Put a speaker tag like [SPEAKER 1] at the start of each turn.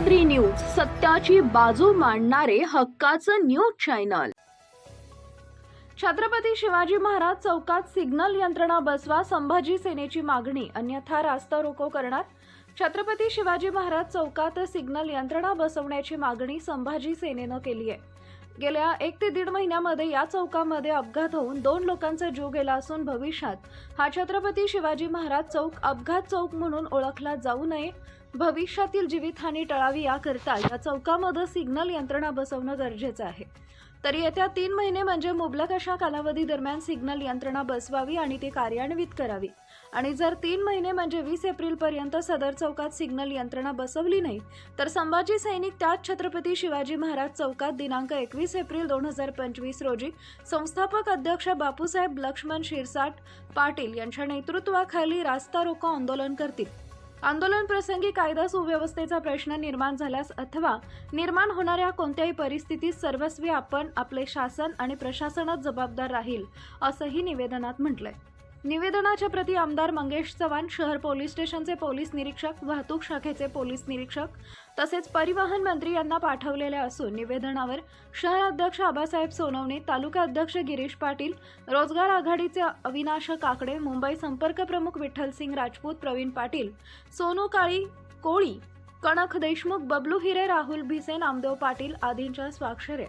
[SPEAKER 1] Sahyadri news सत्याची बाजू मांडणारे हक्काचं न्यूज चॅनल छत्रपती शिवाजी महाराज चौकात सिग्नल यंत्रणा बसवा संभाजी सेनेची मागणी अन्यथा रास्ता रोको करणार छत्रपती शिवाजी महाराज चौकात सिग्नल यंत्रणा बसवण्याची मागणी संभाजी सेनेनं केली आहे गेल्या एक ते दीड महिन्यामध्ये या चौकामध्ये अपघात होऊन दोन लोकांचा जीव गेला असून भविष्यात हा छत्रपती शिवाजी महाराज चौक अपघात चौक म्हणून ओळखला जाऊ नये भविष्यातील जीवितहानी टाळावी याकरता या चौकामध्ये सिग्नल यंत्रणा बसवणं गरजेचं आहे तर येत्या तीन महिने म्हणजे मुबलक अशा कालावधी दरम्यान सिग्नल यंत्रणा बसवावी आणि ती कार्यान्वित करावी आणि जर तीन महिने म्हणजे वीस पर्यंत सदर चौकात सिग्नल यंत्रणा बसवली नाही तर संभाजी सैनिक त्याच छत्रपती शिवाजी महाराज चौकात दिनांक एकवीस एप्रिल दोन हजार पंचवीस रोजी संस्थापक अध्यक्ष बापूसाहेब लक्ष्मण शिरसाट पाटील यांच्या नेतृत्वाखाली रास्ता रोको आंदोलन करतील आंदोलन प्रसंगी कायदा सुव्यवस्थेचा प्रश्न निर्माण झाल्यास अथवा निर्माण होणाऱ्या कोणत्याही परिस्थितीत सर्वस्वी आपण आपले शासन आणि प्रशासनच जबाबदार राहील असंही निवेदनात म्हटलंय निवेदनाच्या प्रती आमदार मंगेश चव्हाण शहर पोलीस स्टेशनचे पोलीस निरीक्षक वाहतूक शाखेचे पोलीस निरीक्षक तसेच परिवहन मंत्री यांना पाठवलेले असून निवेदनावर शहर अध्यक्ष आबासाहेब सोनवणे तालुका अध्यक्ष गिरीश पाटील रोजगार आघाडीचे अविनाश काकडे मुंबई संपर्क प्रमुख विठ्ठलसिंग राजपूत प्रवीण पाटील सोनू काळी कोळी कणक देशमुख बबलू हिरे राहुल भिसेन आमदेव पाटील आदींच्या स्वाक्षऱ्या